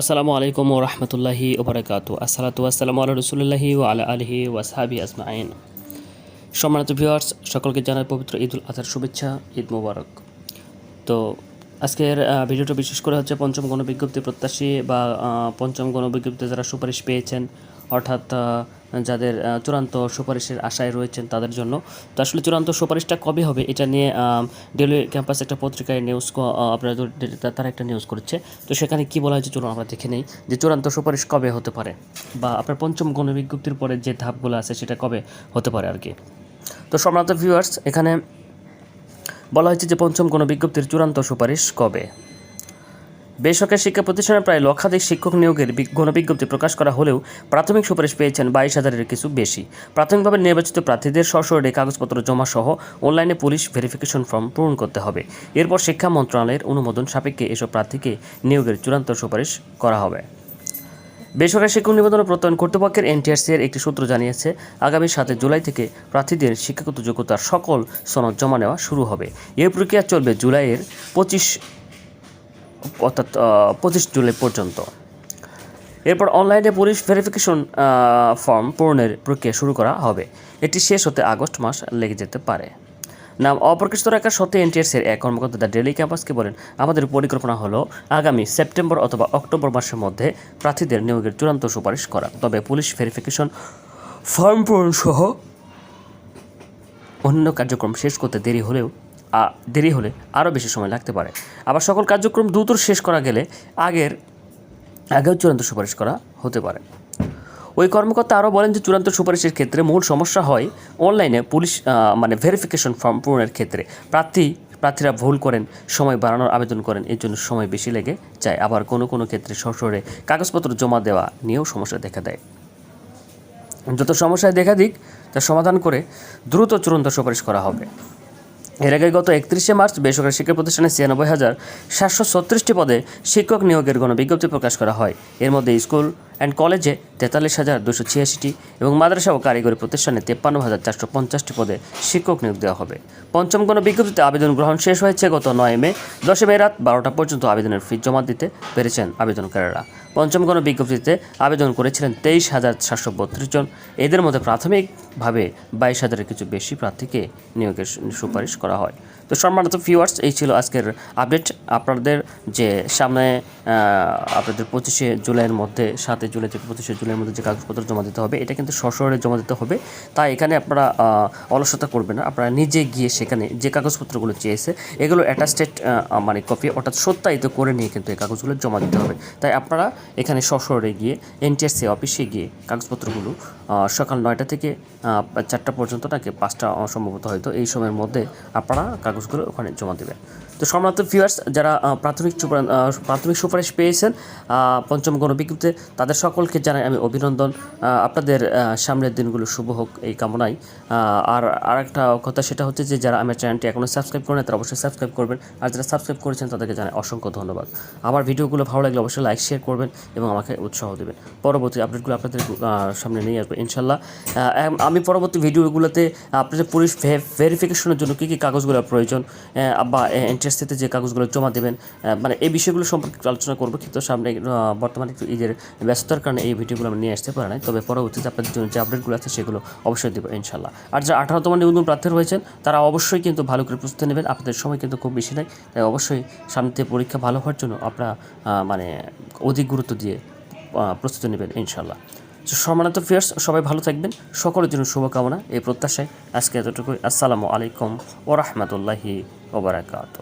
আসসালামু আলাইকুম ও রহমতুল্লাহি ওবরাকাত আসসালাতু আসসালামু আল্লাহ রসুল্লাহি ও আলা আলহি ওয়াসাবি আসমাইন সম্মানিত ভিউয়ার্স, সকলকে জানার পবিত্র ঈদ উল আজহার শুভেচ্ছা, ঈদ মুবারক। তো আজকের ভিডিওটা বিশেষ করে হচ্ছে পঞ্চম গণবিজ্ঞপ্তি প্রত্যাশী বা পঞ্চম গণবিজ্ঞপ্তি যারা সুপারিশ পেয়েছেন অর্থাৎ যাদের চূড়ান্ত সুপারিশের আশায় রয়েছেন তাদের জন্য। তো আসলে চূড়ান্ত সুপারিশটা কবে হবে এটা নিয়ে ডেলি ক্যাম্পাস একটা পত্রিকায় নিউজ আপনারা তারা একটা নিউজ করেছে। তো সেখানে কি বলা হয়েছে চলুন আমরা দেখে নেই, যে চূড়ান্ত সুপারিশ কবে হতে পারে? বা আপনার পঞ্চম গণবিজ্ঞপ্তির পরে যে ধাপগুলো আছে সেটা কবে হতে পারে আর কি? তো সম্রাট ভিউয়ার্স এখানে বলা হয়েছে যে পঞ্চম গণবিজ্ঞপ্তির চূড়ান্ত সুপারিশ কবে? বেসরকারি শিক্ষা প্রতিষ্ঠানে প্রায় লক্ষাধিক শিক্ষক নিয়োগের গণবিজ্ঞপ্তি প্রকাশ করা হলেও প্রাথমিক সুপারিশ পেয়েছেন বাইশ হাজারের কিছু বেশি। প্রাথমিকভাবে নির্বাচিত প্রার্থীদের সশরীরে কাগজপত্র জমা সহ অনলাইনে পুলিশ ভেরিফিকেশন ফর্ম পূরণ করতে হবে। এরপর শিক্ষা মন্ত্রণালয়ের অনুমোদন সাপেক্ষে এসব প্রার্থীকে নিয়োগের চূড়ান্ত সুপারিশ করা হবে। বেসরকারি শিক্ষক নিবন্ধন প্রত্যয়ন কর্তৃপক্ষের এনটিআরসি এর একটি সূত্র জানিয়েছে, আগামী সাতে জুলাই থেকে প্রার্থীদের শিক্ষাগত যোগ্যতার সকল সনদ জমা নেওয়া শুরু হবে। এই প্রক্রিয়া চলবে জুলাইয়ের পঁচিশ অর্থাৎ পঁচিশ জুলাই পর্যন্ত। এরপর অনলাইনে পুলিশ ভেরিফিকেশন ফর্ম পূরণের প্রক্রিয়া শুরু করা হবে। এটি শেষ হতে আগস্ট মাস লেগে যেতে পারে। নাম অপ্রকাশিত রাখার সত্ত্বে এনটিএসের এক কর্মকর্তা দ্য ডেলি ক্যাম্পাসকে বলেন, আমাদের পরিকল্পনা হলো আগামী সেপ্টেম্বর অথবা অক্টোবর মাসের মধ্যে প্রার্থীদের নিয়োগের চূড়ান্ত সুপারিশ করা। তবে পুলিশ ভেরিফিকেশন ফর্ম পূরণ সহ অন্য কার্যক্রম শেষ করতে দেরি হলেও দেরি হলে আরও বেশি সময় লাগতে পারে। আবার সকল কার্যক্রম দ্রুত শেষ করা গেলে আগের, আগেও চূড়ান্ত সুপারিশ করা হতে পারে। ওই কর্মকর্তা আরও বলেন যে চূড়ান্ত সুপারিশের ক্ষেত্রে মূল সমস্যা হয় অনলাইনে পুলিশ মানে ভেরিফিকেশন ফর্ম পূরণের ক্ষেত্রে। প্রার্থী, প্রার্থীরা ভুল করেন, সময় বাড়ানোর আবেদন করেন, এর জন্য সময় বেশি লেগে যায়। আবার কোনো কোনো ক্ষেত্রে সশরে কাগজপত্র জমা দেওয়া নিয়েও সমস্যা দেখা দেয়। যত সমস্যায় দেখা দিক তা সমাধান করে দ্রুত চূড়ান্ত সুপারিশ করা হবে। এর আগে গত একত্রিশে মার্চ বেসরকারি শিক্ষা প্রতিষ্ঠানে ছিয়ানব্বই হাজার সাতশো ছত্রিশটি পদে শিক্ষক নিয়োগের গণবিজ্ঞপ্তি প্রকাশ করা হয়। এর মধ্যে স্কুল অ্যান্ড কলেজে তেতাল্লিশ হাজার দুশো ছিয়াশিটি এবং মাদ্রাসা ও কারিগরি প্রতিষ্ঠানে তেপ্পান্ন হাজার চারশো পঞ্চাশটি পদে শিক্ষক নিয়োগ দেওয়া হবে। পঞ্চম কোনো বিজ্ঞপ্তিতে আবেদন গ্রহণ শেষ হয়েছে গত নয় মে। দশে মে রাত বারোটা পর্যন্ত আবেদনের ফি জমা দিতে পেরেছেন আবেদনকারীরা। পঞ্চম কোনো বিজ্ঞপ্তিতে আবেদন করেছিলেন তেইশ হাজার সাতশো বত্রিশ জন। এদের মধ্যে প্রাথমিকভাবে বাইশ হাজারের কিছু বেশি প্রার্থীকে নিয়োগের সুপারিশ করা হয়। তো সম্মানিত ভিউয়ার্স এই ছিল আজকের আপডেট আপনাদের যে সামনে আপনাদের পঁচিশে জুলাইয়ের মধ্যে সাতই জুলাই থেকে পঁচিশে জুলাইয়ের মধ্যে যে কাগজপত্র জমা দিতে হবে, এটা কিন্তু সশরে জমা দিতে হবে। তাই এখানে আপনারা অলসতা করবেন না। আপনারা নিজে গিয়ে সেখানে যে কাগজপত্রগুলো চেয়েছে, এগুলো অ্যাটাস্টেড মানে কপি অর্থাৎ সত্যায়িত করে নিয়ে কিন্তু এই কাগজগুলো জমা দিতে হবে। তাই আপনারা এখানে সশরে গিয়ে এনটিএসসি অফিসে গিয়ে কাগজপত্রগুলো সকাল নয়টা থেকে চারটা পর্যন্ত নাকি পাঁচটা সম্ভবত হয়তো, এই সময়ের মধ্যে আপনারা কাগজগুলো ওখানে জমা দেবেন। তো সম্রাত ভিউয়ার্স যারা প্রাথমিক প্রাথমিক সুপারিশ পেয়েছেন পঞ্চম গণবিজ্ঞপ্তিতে, তাদের সকলকে জানাই আমি অভিনন্দন। আপনাদের সামনের দিনগুলো শুভ হোক এই কামনায়। আর আর একটা কথা সেটা হচ্ছে যে, যারা আমার চ্যানেলটি এখনও সাবস্ক্রাইব করেন তারা অবশ্যই সাবস্ক্রাইব করবেন। আর যারা সাবস্ক্রাইব করেছেন, তাদেরকে জানাই অসংখ্য ধন্যবাদ। আমার ভিডিওগুলো ভালো লাগলে অবশ্যই লাইক শেয়ার করবেন এবং আমাকে উৎসাহ দেবেন। পরবর্তী আপডেটগুলো আপনাদের সামনে নিয়ে আসব, ইনশাল্লাহ। আমি পরবর্তী ভিডিওগুলোতে আপনাদের পুলিশ ভেরিফিকেশনের জন্য কী কী কাগজগুলো প্রয়োজন বা বা এন্ট্রেন্সিতে যে কাগজগুলো জমা দেবেন মানে এই বিষয়গুলো সম্পর্কে আলোচনা করব। কিন্তু সামনে বর্তমানে একটু ঈদের ব্যস্ততার কারণে এই ভিডিওগুলো আমি নিয়ে আসতে পারি নাই। তবে পরবর্তীতে আপনাদের জন্য যে আপডেটগুলো আছে, সেগুলো অবশ্যই দেবো, ইনশাল্লাহ। আর যারা আঠারোতম নিবন্ধন প্রার্থী রয়েছেন তারা অবশ্যই কিন্তু ভালো করে প্রস্তুতি নেবেন। আপনাদের সময় কিন্তু খুব বেশি নাই। তাই অবশ্যই সামনে পরীক্ষা ভালো হওয়ার জন্য আপনারা মানে অধিক গুরুত্ব দিয়ে প্রস্তুতি নেবেন, ইনশাল্লাহ। সম্মানিত ফিয়ার্স সবাই ভালো থাকবেন। সকলের জন্য শুভকামনা। এই প্রত্যাশায় আজকে এতটুকুই। আসসালামু আলাইকুম ও রহমতুল্লাহি ওবরাকাত